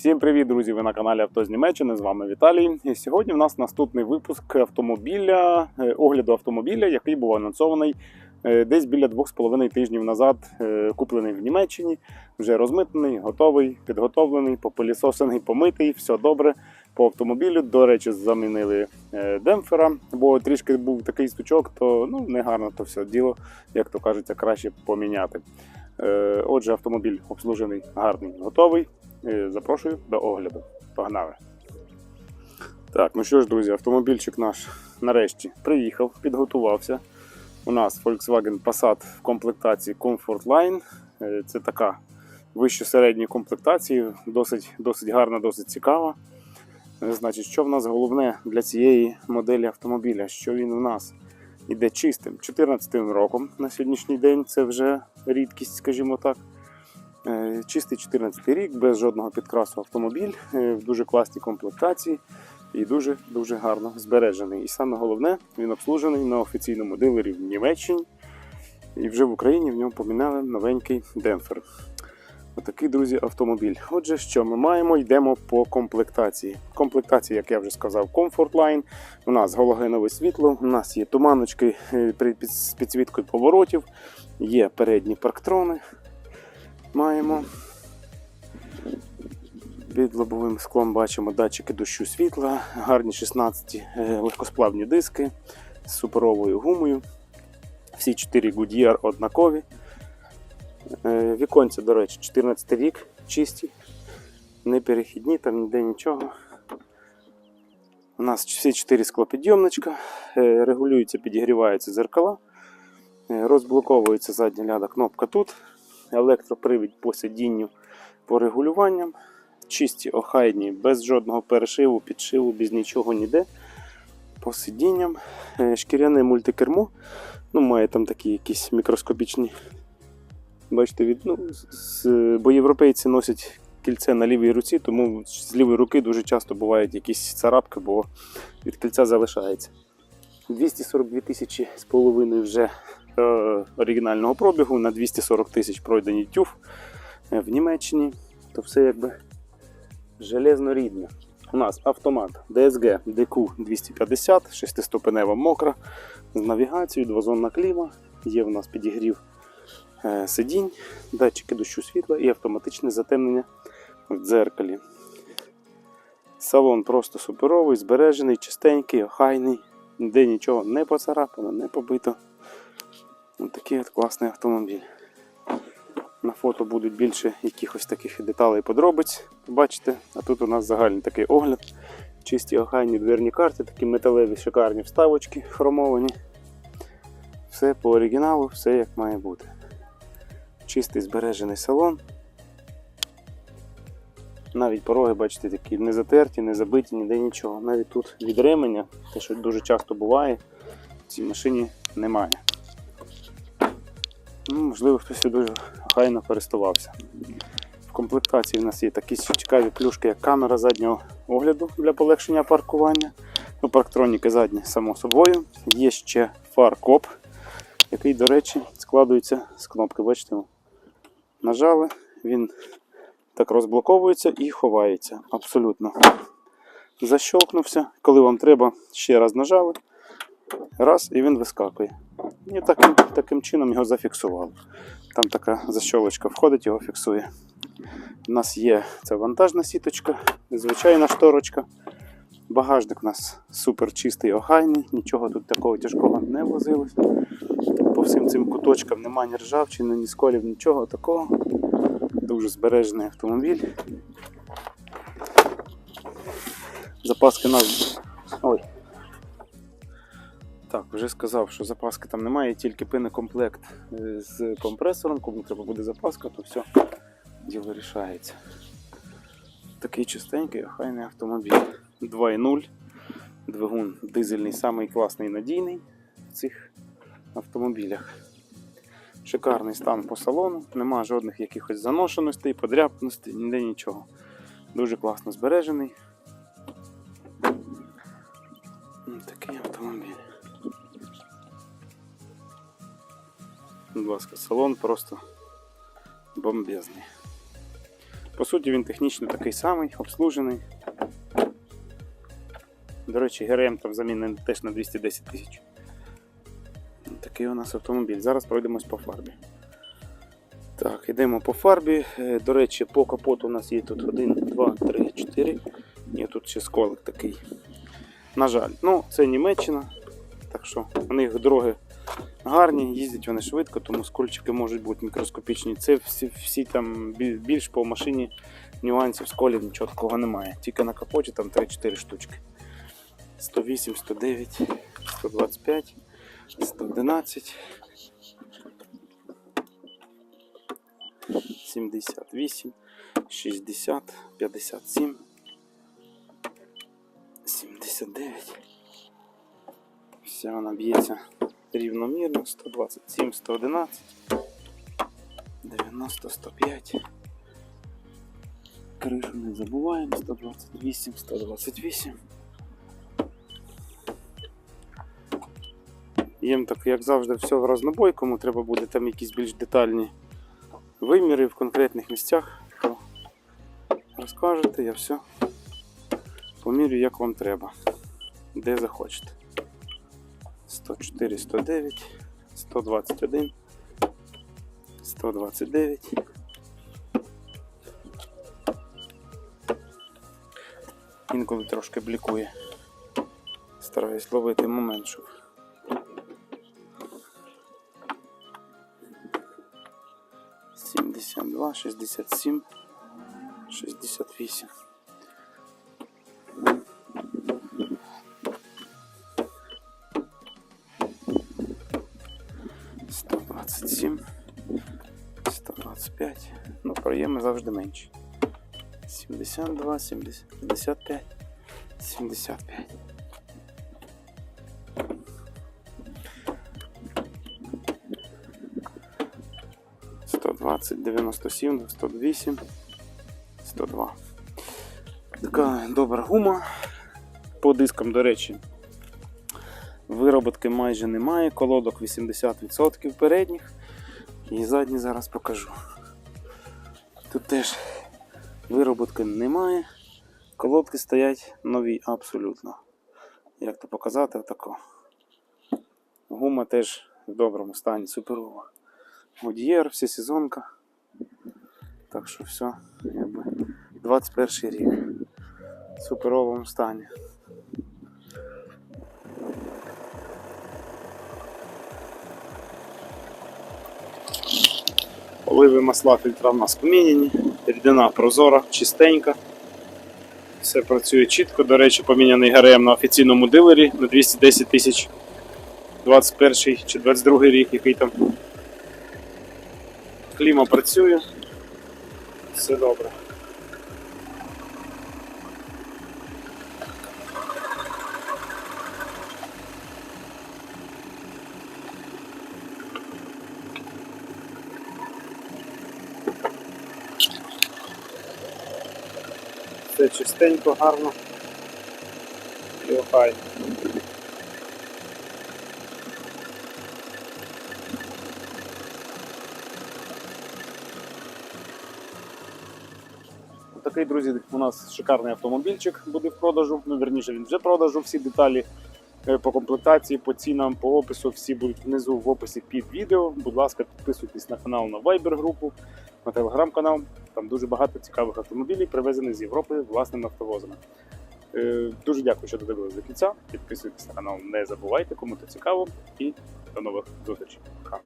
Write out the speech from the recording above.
Всім привіт, друзі! Ви на каналі Авто з Німеччини. З вами Віталій. І сьогодні в нас наступний випуск автомобіля, е, огляду автомобіля, який був анонсований е, десь біля 2,5 тижнів назад. е, Куплений в Німеччині, вже розмитнений, готовий, підготовлений, попилісосений, помитий, все добре. По автомобілю, до речі, замінили демпфера, бо трішки був такий стучок, то ну не гарно то все діло, як то кажеться, краще поміняти. Отже, автомобіль обслужений, гарний, готовий. Запрошую до огляду. Погнали. Так, ну що ж, друзі, автомобільчик наш нарешті приїхав, підготувався. У нас Volkswagen Passat в комплектації Comfort Line. Е, Це така вище середньої комплектації, досить, досить гарна, досить цікава. Е, Значить, що в нас головне для цієї моделі автомобіля? Що він у нас іде чистим 14 роком на сьогоднішній день. Це вже рідкість, скажімо так. Е, Чистий 14 рік, без жодного підкрасу автомобіль, е, в дуже класній комплектації і дуже дуже гарно збережений. І саме головне, він обслужений на офіційному дилері в Німеччині. І вже в Україні в ньому поміняли новенький демпфер. Отакий, друзі, автомобіль. Отже, що ми маємо? Йдемо по комплектації. Комплектація, як я вже сказав, Comfort Line. У нас галогенове світло, у нас є туманочки е, з підсвіткою поворотів, є передні парктрони. Маємо. Під лобовим склом бачимо датчики дощу світла, гарні 16 е, легкосплавні диски з суперовою гумою. Всі 4 Goodyear однакові. Е, Віконця, до речі, 14 рік, чисті, не перехідні, там ніде нічого. У нас всі 4 склопідйомничка, е, регулюються, підігріваються зеркала, розблоковується задня ляда кнопка тут, електропривід по сидінню по регулюванням. Чисті, охайні, без жодного перешиву, підшиву, без нічого ніде. По сидінням. Е, Шкіряне мультикермо. Ну, має там такі якісь мікроскопічні. Бачите, від, ну, з, бо європейці носять кільце на лівій руці, тому з лівої руки дуже часто бувають якісь царапки, бо від кільця залишається. 242 тисячі з половиною вже оригінального пробігу, на 240 тисяч пройдені тюф е, в Німеччині. То все якби железно рідне. У нас автомат DSG DQ 250, шестиступенева мокра з навігацією, двозонна кліма. Є в нас підігрів е, сидінь, датчики дощу світла і автоматичне затемнення в дзеркалі. Салон просто суперовий, збережений, чистенький, охайний, ніде нічого не поцарапано, не побито. Ось такий от класний автомобіль. На фото будуть більше якихось таких деталей подробиць. Бачите, а тут у нас загальний такий огляд. Чисті охайні дверні карти, такі металеві шикарні вставочки хромовані. Все по оригіналу, все як має бути. Чистий збережений салон. Навіть пороги, бачите, такі не затерті, не забиті, ніде нічого. Навіть тут від ременя, те, що дуже часто буває, в цій машині немає. Ну, можливо, хтось дуже охайно користувався. В комплектації в нас є такі цікаві плюшки, як камера заднього огляду для полегшення паркування. Ну, парктроніки задні, само собою. Є ще фаркоп, який, до речі, складується з кнопки. Бачите, нажали, він так розблоковується і ховається. Абсолютно. Защолкнувся. Коли вам треба, ще раз нажали. Раз, і він вискакує. І таким, таким чином його зафіксували. Там така защолочка входить, його фіксує. У нас є ця вантажна сіточка, звичайна шторочка. Багажник у нас супер чистий, охайний, нічого тут такого тяжкого не возилось. По всім цим куточкам немає ні ржавчини, ні сколів, нічого такого. Дуже збережений автомобіль. Запаски нас. Так, вже сказав, що запаски там немає, тільки пинекомплект е, з компресором. Кому треба буде запаска, то все, діло рішається. Такий чистенький, охайний автомобіль. 2.0. Двигун дизельний, самий класний надійний в цих автомобілях. Шикарний стан по салону, нема жодних якихось заношеностей, подряпаностей, ніде нічого. Дуже класно збережений. Такий автомобіль. Будь ласка, салон просто бомбезний. По суті, він технічно такий самий, обслужений. До речі, ГРМ там замінений теж на 210 тисяч. Такий у нас автомобіль. Зараз пройдемось по фарбі. Так, йдемо по фарбі. Е, До речі, по капоту у нас є тут 1, 2, 3, 4. Є тут ще сколик такий. На жаль, ну це Німеччина. Так що у них дороги гарні, їздять вони швидко, тому скольчики можуть бути мікроскопічні. Це всі, всі там більш по машині нюансів сколів нічого такого немає. Тільки на капоті там 3-4 штучки. 108, 109, 125, 111, 78, 60, 57, 79. Вся вона б'ється рівномірно. 127, 111, 90, 105. Кришу не забуваємо. 128, 128. Їм так, як завжди, все в разнобой, кому треба буде там якісь більш детальні виміри в конкретних місцях, то розкажете, я все помірю, як вам треба, де захочете. 104, 109, 121, 129. Інколи трошки блікує. Стараюсь ловити момент, щоб Сімдесят два, шістдесят сім, шістдесят вісім. Сто двадцять сім, сто двадцять п'ять. Ну, проєми завжди менші. Сімдесят два, сімдесят, п'ятдесят п'ять, сімдесят п'ять. Сто двадцять, дев'яносто сім, сто вісім, сто два. Така добра гума. По дискам, до речі, вироботки майже немає, колодок 80% передніх. І задні зараз покажу. Тут теж вироботки немає. Колодки стоять нові абсолютно. Як то показати, отако. Гума теж в доброму стані, суперова. Годієр, вся сезонка. Так що все, якби 21 рік. В суперовому стані. Оливи масла фільтра в нас поміняні, рідина прозора, чистенька. Все працює чітко. До речі, поміняний ГРМ на офіційному дилері на 210 тисяч 21 чи 22 рік, який там. Кліма працює. Все добре. Все чистенько, гарно і охайно. Такий, друзі, у нас шикарний автомобільчик буде в продажу. Ну, верніше, він вже в продажу. Всі деталі е, по комплектації, по цінам, по опису, всі будуть внизу в описі під відео. Будь ласка, підписуйтесь на канал на Viber групу, на телеграм-канал. Там дуже багато цікавих автомобілів, привезених з Європи власними автовозами. Е, Дуже дякую, що додивились до кінця. Підписуйтесь на канал, не забувайте, кому це цікаво. І до нових зустрічей. Пока.